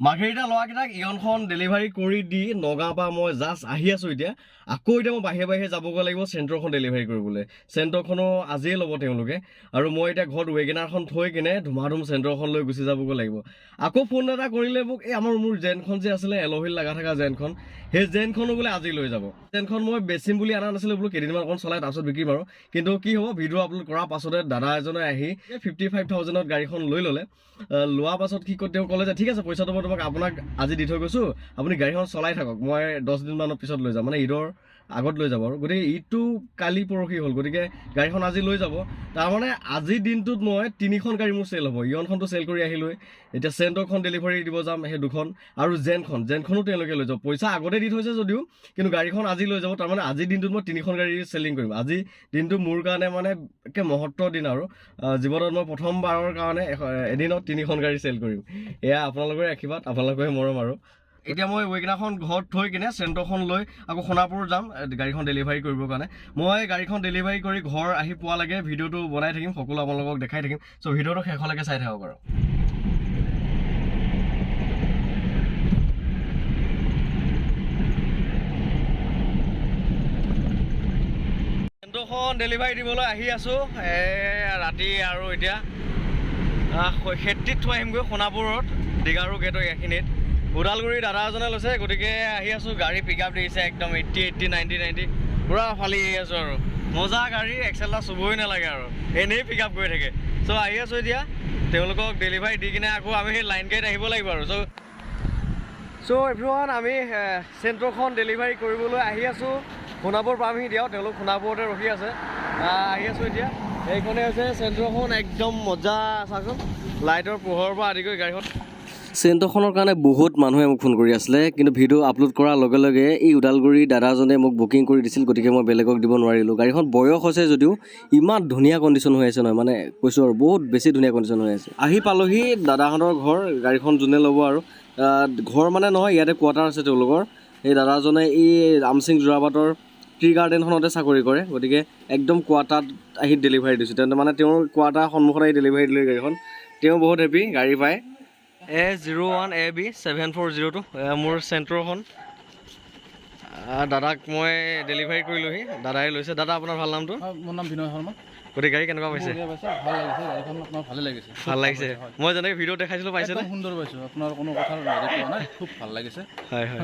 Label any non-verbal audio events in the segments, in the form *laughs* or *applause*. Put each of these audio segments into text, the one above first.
মাৰ্ঘেৰিটা ল'ৰাকেইটাক ইয়নখন ডেলিভাৰী কৰি দি নগাঁৱৰ পৰা মই জাষ্ট আহি আছোঁ এতিয়া। আকৌ এতিয়া মই বাহিৰে বাহিৰে যাবগৈ লাগিব চেণ্টৰখন ডেলিভাৰী কৰিবলৈ। চেণ্টৰখনো আজিয়ে ল'ব তেওঁলোকে। আৰু মই এতিয়া ঘৰত ৱেগেনাৰখন থৈ কিনে ধুমাধুম চেণ্টৰখন লৈ গুচি যাবগৈ লাগিব। আকৌ ফোন এটা কৰিলে মোক এই আমাৰ মোৰ জেনখন যে আছিলে এলহিল লগা থকা জেনখন সেই জেনখনো বোলে আজি লৈ যাব। জেনখন মই বেচিম বুলি অনা নাছিলোঁ বোলো কেইদিনমান অকণ চলাই তাৰপিছত বিক্ৰীম আৰু কিন্তু কি হ'ব ভিডিঅ' আপলোড কৰাৰ পাছতে দাদা এজনে আহি ফিফটি ফাইভ থাউজেণ্ডত গাড়ীখন লৈ ল'লে। লোৱাৰ পাছত ক- তেওঁ ক'লে যে ঠিক আছে পইচাটো তোমাক আপোনাক আজি দি থৈ গৈছোঁ। আপুনি গাড়ীখন চলাই থাকক। মই দহ দিনমানৰ পিছত লৈ যাম। মানে ঈদৰ আগত লৈ যাব আৰু। গতিকে ঈদটো কালি পৰহি হ'ল। গতিকে গাড়ীখন আজি লৈ যাব। তাৰমানে আজিৰ দিনটোত মই তিনিখন গাড়ী মোৰ চেল হ'ব। ইয়নখনটো চেল কৰি আহিলোৱে এতিয়া চেণ্টৰখন ডেলিভাৰী দিব যাম সেই দুখন। আৰু জেনখন। জেনখনো তেওঁলোকে লৈ যাব। পইচা আগতে দি থৈছে যদিও কিন্তু গাড়ীখন আজি লৈ যাব। তাৰমানে আজিৰ দিনটোত মই তিনিখন গাড়ী চেলিং কৰিম। আজি দিনটো মোৰ কাৰণে মানে একে মহত্বৰ দিন আৰু। জীৱনত মই প্ৰথমবাৰৰ কাৰণে এদিনত তিনিখন গাড়ী চেল কৰিম। এয়া আপোনালোকৰে আশীৰ্বাদ। আপোনালোকৰে মৰম আৰু। এতিয়া মই ৱেগনাৰখন ঘৰত থৈ কিনে চেণ্টৰখন লৈ আকৌ সোণাপুৰ যাম গাড়ীখন ডেলিভাৰী কৰিবৰ কাৰণে। মই গাড়ীখন ডেলিভাৰী কৰি ঘৰ আহি পোৱালৈকে ভিডিঅ'টো বনাই থাকিম সকলো আপোনালোকক দেখাই থাকিম। চ' ভিডিঅ'টো শেষলৈকে চাই থাকক আৰু। চেণ্টৰখন ডেলিভাৰী দিবলৈ আহি আছোঁ। ৰাতি আৰু এতিয়া। খেতিত থৈ আহিমগৈ সোণাপুৰত। দীঘাৰু গেটৰ এইখিনিত ওদালগুৰি দাদা এজনে লৈছে গতিকে আহি আছোঁ গাড়ী পিক আপ দিছে একদম এইট্টি এইট্টি নাইণ্টি নাইণ্টি পূৰা ফালি আহি আছোঁ আৰু। মজা গাড়ী এক্সেলটা চুবই নালাগে আৰু। এনেই পিক আপ কৰি থাকে। চ' আহি আছোঁ এতিয়া। তেওঁলোকক ডেলিভাৰী দি কিনে আকৌ আমি সেই লাইন গাড়ীত আহিব লাগিব আৰু। চ' চ' এভৰিৱান আমি চেণ্টৰখন ডেলিভাৰী কৰিবলৈ আহি আছোঁ। সোণাপুৰ পামহি দিয়ক তেওঁলোক সোণাপুৰতে ৰখি আছে। আহি আছোঁ এতিয়া। এইখনে হৈছে চেণ্টৰখন একদম মজা চাচোন। লাইটৰ পোহৰৰ পৰা আদি কৰি গাড়ীখন। চেণ্টৰখনৰ কাৰণে বহুত মানুহে মোক ফোন কৰি আছিলে, কিন্তু ভিডিঅ' আপলোড কৰাৰ লগে লগে এই ওদালগুৰি দাদাজনে মোক বুকিং কৰি দিছিল, গতিকে মই বেলেগক দিব নোৱাৰিলোঁ। গাড়ীখন বয়স হৈছে যদিও ইমান ধুনীয়া কণ্ডিশ্যন হৈ আছে নহয় মানে কৈছোঁ আৰু বহুত বেছি ধুনীয়া কণ্ডিশ্যন হৈ আছে। আহি পালোহি দাদাহঁতৰ ঘৰ, গাড়ীখন যোনে ল'ব আৰু ঘৰ মানে নহয়, ইয়াতে কোৱাৰ্টাৰ আছে তেওঁলোকৰ। এই দাদাজনে এই আমচিং যোৰাবাটৰ টি গাৰ্ডেনখনতে চাকৰি কৰে, গতিকে একদম কোৱাৰ্টাৰত আহি ডেলিভাৰী দিছোঁ। তেন্তে মানে তেওঁৰ কোৱাৰ্টাৰ সন্মুখত আহি ডেলিভাৰী দিলে গাড়ীখন। তেওঁ বহুত হেপী গাড়ী পায়। A zero' one A B seven four zero' two মোৰ চেণ্টৰখন দাদাক মই ডেলিভাৰী কৰিলোহি দাদাই লৈছে। দাদা আপোনাৰ ভাল নামটো? মোৰ নাম বিনয় শৰ্মা। গতিকে গাড়ী কেনেকুৱা পাইছে? পাইছে ভাল লাগিছে গাড়ীখন আপোনাৰ ভালে লাগিছে। ভাল লাগিছে। মই যেনেকৈ ভিডিঅ' দেখাইছিলোঁ একদম সুন্দৰ পাইছোঁ। আপোনাৰ কোনো পোৱা নাই খুব ভাল লাগিছে। হয় হয়।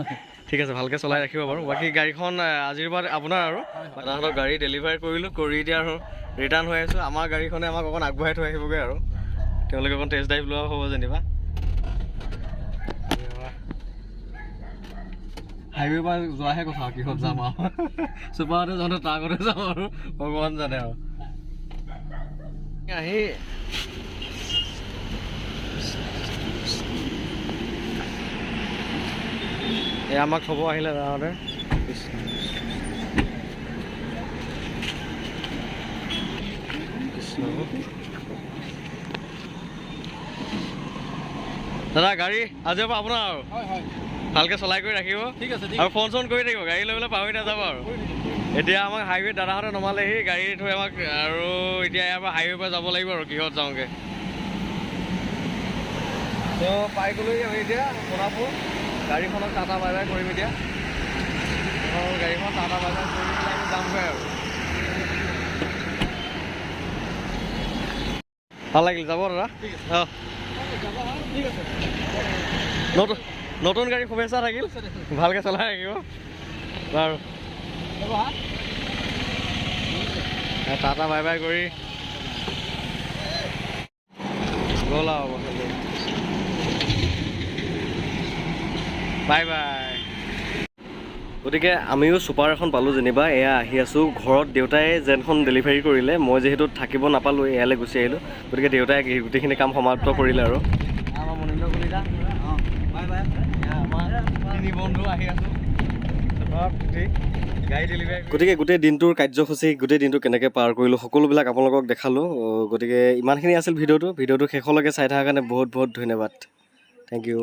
ঠিক আছে ভালকৈ চলাই ৰাখিব বাৰু। বাকী গাড়ীখন আজিৰ পৰা আপোনাৰ আৰু। দাদাহঁতৰ গাড়ী ডেলিভাৰী কৰিলোঁ কৰি এতিয়া আৰু ৰিটাৰ্ণ হৈ আছোঁ। আমাৰ গাড়ীখনে আমাক অকণ আগবঢ়াই থৈ আহিবগৈ আৰু। তেওঁলোকে অকণ টেষ্ট ড্ৰাইভ লোৱা হ'ব যেনিবা। হাইৱে পৰা যোৱাহে কথা আৰু কিহত যাম আৰু। *laughs* চুপাৰতে যাওঁতে ট্ৰাকতে যাম আৰু ভগৱান জানে আৰু। আহি। এই আমাক থ'ব আহিলে কৃষ্ণ। দাদা গাড়ী আজিৰ পৰা আপোনাৰ আৰু? হয় হয়। ভালকৈ চলাই কৰি ৰাখিব। ঠিক আছে আৰু ফোন চোন কৰি থাকিব গাড়ী লৈ পেলাই পাহৰি নাযাব আৰু। এতিয়া আমাক হাইৱে দাদাহঁতে নমালেহি গাড়ী থৈ আমাক আৰু এতিয়া ইয়াৰ পৰা হাইৱে পৰা যাব লাগিব আৰু কিহত যাওঁগৈ। তেওঁ পাই গ'লোহি আমি এতিয়া সোণাপুৰ। গাড়ীখনক টাটা বাই বাই কৰিম এতিয়া। গাড়ীখন টাটা বাই বাই কৰি পেলাই আমি যামগৈ আৰু। ভাল লাগিল যাব দাদা। অঁ। ঠিক আছে নতুন গাড়ী শুভেচ্ছা থাকিল। ভালকৈ চলাই ৰাখিব বাৰু। টাটা বাই বাই কৰি। গ'ল আৰু বাই বাই। গতিকে আমিও ছুপাৰ এখন পালোঁ যেনিবা। এয়া আহি আছোঁ ঘৰত। দেউতাই যেনখন ডেলিভাৰী কৰিলে মই যিহেতু থাকিব নাপালোঁ ইয়ালৈ গুচি আহিলোঁ। গতিকে দেউতাই গোটেইখিনি কাম সমাপ্ত কৰিলে আৰু। গতিকে গোটেই দিনটোৰ কাৰ্যসূচী গোটেই দিনটো কেনেকৈ পাৰ কৰিলোঁ সকলোবিলাক আপোনালোকক দেখালোঁ। গতিকে ইমানখিনি আছিল ভিডিঅ'টো। ভিডিঅ'টো শেষলৈকে চাই থকাৰ কাৰণে বহুত বহুত ধন্যবাদ। Thank U